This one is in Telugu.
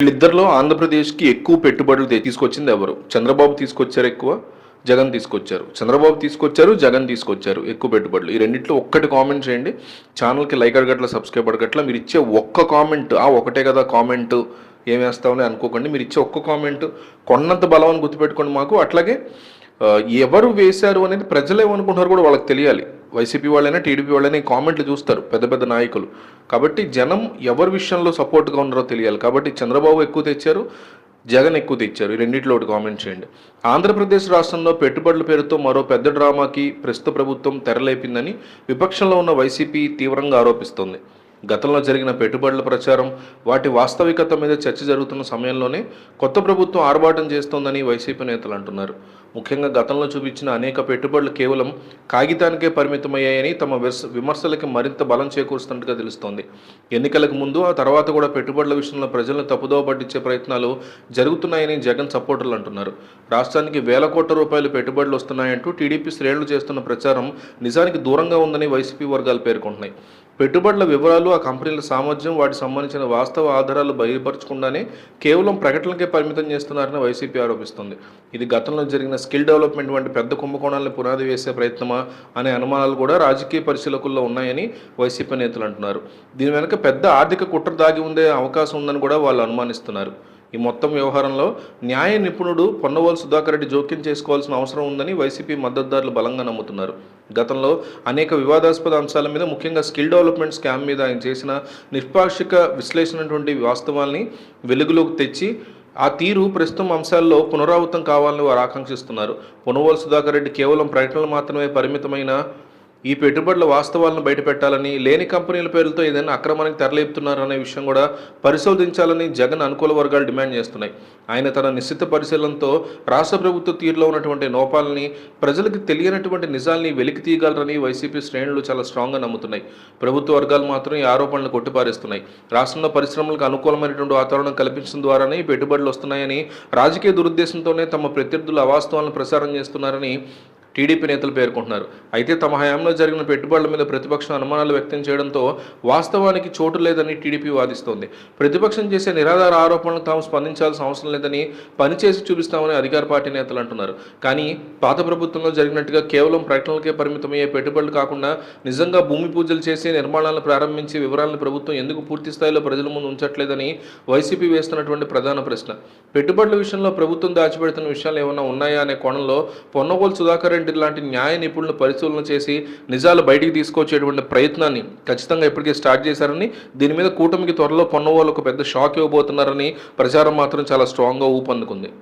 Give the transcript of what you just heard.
వీళ్ళిద్దరిలో ఆంధ్రప్రదేశ్కి ఎక్కువ పెట్టుబడులు తీసుకొచ్చింది ఎవరు? చంద్రబాబు తీసుకొచ్చారు ఎక్కువ జగన్ తీసుకొచ్చారు. చంద్రబాబు తీసుకొచ్చారు జగన్ తీసుకొచ్చారు ఎక్కువ పెట్టుబడులు. ఈ రెండిట్లో ఒక్కటి కామెంట్ చేయండి. ఛానల్కి లైక్ అడగట్ల సబ్స్క్రైబ్ అడగట్ల. మీరు ఇచ్చే ఒక్క కామెంట్ ఆ ఒకటే కదా కామెంట్ ఏమేస్తామని అనుకోకండి. మీరు ఇచ్చే ఒక్క కామెంట్ కొన్నంత బలం అని గుర్తుపెట్టుకోండి మాకు. అట్లాగే ఎవరు వేశారు అనేది ప్రజలు ఏమనుకుంటున్నారు కూడా వాళ్ళకి తెలియాలి. వైసీపీ వాళ్ళైనా టీడీపీ వాళ్ళైనా కామెంట్లు చూస్తారు పెద్ద పెద్ద నాయకులు. కాబట్టి జనం ఎవరి విషయంలో సపోర్ట్గా ఉన్నారో తెలియాలి. కాబట్టి చంద్రబాబు ఎక్కువ తెచ్చారు జగన్ ఎక్కువ తెచ్చారు. ఈ రెండింటిలో ఒకటి కామెంట్ చేయండి. ఆంధ్రప్రదేశ్ రాష్ట్రంలో పెట్టుబడుల పేరుతో మరో పెద్ద డ్రామాకి ప్రస్తుత ప్రభుత్వం తెరలేపిందని విపక్షంలో ఉన్న వైసీపీ తీవ్రంగా ఆరోపిస్తోంది. గతంలో జరిగిన పెట్టుబడుల ప్రచారం వాటి వాస్తవికత మీద చర్చ జరుగుతున్న సమయంలోనే కొత్త ప్రభుత్వం ఆర్భాటం చేస్తోందని వైసీపీ నేతలు అంటున్నారు. ముఖ్యంగా గతంలో చూపించిన అనేక పెట్టుబడులు కేవలం కాగితానికే పరిమితమయ్యాయని తమ విమర్శలకి మరింత బలం చేకూరుస్తున్నట్టుగా తెలుస్తోంది. ఎన్నికలకు ముందు ఆ తర్వాత కూడా పెట్టుబడుల విషయంలో ప్రజలను తప్పుదోవ పట్టించే ప్రయత్నాలు జరుగుతున్నాయని జగన్ సపోర్టర్లు అంటున్నారు. రాష్ట్రానికి వేల కోట్ల రూపాయలు పెట్టుబడులు వస్తున్నాయంటూ టీడీపీ శ్రేణులు చేస్తున్న ప్రచారం నిజానికి దూరంగా ఉందని వైసీపీ వర్గాలు పేర్కొంటున్నాయి. పెట్టుబడుల వివరాలు ఆ కంపెనీల సామర్థ్యం వాటికి సంబంధించిన వాస్తవ ఆధారాలు బయలుపరచకుండానే కేవలం ప్రకటనలకే పరిమితం చేస్తున్నారని వైసీపీ ఆరోపిస్తుంది. ఇది గతంలో జరిగిన స్కిల్ డెవలప్మెంట్ వంటి పెద్ద కుంభకోణాలను పునాది వేసే ప్రయత్నమా అనే అనుమానాలు కూడా రాజకీయ పరిశీలకుల్లో ఉన్నాయని వైసీపీ నేతలు అంటున్నారు. దీని వెనుక పెద్ద ఆర్థిక కుట్ర దాగి ఉండే అవకాశం ఉందని కూడా వాళ్ళు అనుమానిస్తున్నారు. ఈ మొత్తం వ్యవహారంలో న్యాయ నిపుణుడు పొన్నవోలు సుధాకర్ రెడ్డి జోక్యం చేసుకోవాల్సిన అవసరం ఉందని వైసీపీ మద్దతుదారులు బలంగా నమ్ముతున్నారు. గతంలో అనేక వివాదాస్పద అంశాల మీద ముఖ్యంగా స్కిల్ డెవలప్మెంట్ స్కామ్ మీద ఆయన చేసిన నిష్పాక్షిక విశ్లేషణటువంటి వాస్తవాల్ని వెలుగులోకి తెచ్చి ఆ తీరు ప్రస్తుతం అంశాల్లో పునరావృతం కావాలని వారు ఆకాంక్షిస్తున్నారు. పొనవోలు సుధాకర్ రెడ్డి కేవలం ప్రకటనలు మాత్రమే పరిమితమైన ఈ పెట్టుబడుల వాస్తవాలను బయటపెట్టాలని లేని కంపెనీల పేరుతో ఏదైనా అక్రమానికి తెరలేపుతున్నారనే విషయం కూడా పరిశోధించాలని జగన్ అనుకూల వర్గాలు డిమాండ్ చేస్తున్నాయి. ఆయన తన నిశ్చిత పరిశీలనతో రాష్ట్ర ప్రభుత్వ తీరులో ఉన్నటువంటి లోపాలని ప్రజలకు తెలియనటువంటి నిజాల్ని వెలికి తీయగలరని వైసీపీ శ్రేణులు చాలా స్ట్రాంగ్గా నమ్ముతున్నాయి. ప్రభుత్వ వర్గాలు మాత్రం ఈ ఆరోపణలు కొట్టిపారేస్తున్నాయి. రాష్ట్రంలో పరిశ్రమలకు అనుకూలమైనటువంటి వాతావరణం కల్పించడం ద్వారానే ఈ పెట్టుబడులు వస్తున్నాయని రాజకీయ దురుద్దేశంతోనే తమ ప్రత్యర్థులు అవాస్తవాలను ప్రసారం చేస్తున్నారని టీడీపీ నేతలు పేర్కొంటున్నారు. అయితే తమ హయాంలో జరిగిన పెట్టుబడుల మీద ప్రతిపక్షం అనుమానాలు వ్యక్తం చేయడంతో వాస్తవానికి చోటు లేదని టీడీపీ వాదిస్తోంది. ప్రతిపక్షం చేసే నిరాధార ఆరోపణలకు తాము స్పందించాల్సిన అవసరం లేదని పనిచేసి చూపిస్తామని అధికార పార్టీ నేతలు అంటున్నారు. కానీ పాత ప్రభుత్వంలో జరిగినట్టుగా కేవలం ప్రకటనలకే పరిమితమయ్యే పెట్టుబడులు కాకుండా నిజంగా భూమి పూజలు చేసి నిర్మాణాలను ప్రారంభించి వివరాలను ప్రభుత్వం ఎందుకు పూర్తి స్థాయిలో ప్రజల ముందు ఉంచట్లేదని వైసీపీ వేస్తున్నటువంటి ప్రధాన ప్రశ్న. పెట్టుబడుల విషయంలో ప్రభుత్వం దాచిపెడుతున్న విషయాలు ఏమైనా ఉన్నాయా అనే కోణంలో పొన్నగోలు సుధాకర్ రెడ్డి లాంటి న్యాయ నిపుణులు పరిశీలన చేసి నిజాలు బయటికి తీసుకొచ్చేటువంటి ప్రయత్నాన్ని ఖచ్చితంగా ఇప్పటికే స్టార్ట్ చేశారని దీని మీద కూటమికి త్వరలో పొన్నగోలు ఒక పెద్ద షాక్ ఇవ్వబోతున్నారని ప్రచారం మాత్రం చాలా స్ట్రాంగ్గా ఊపందుకుంది.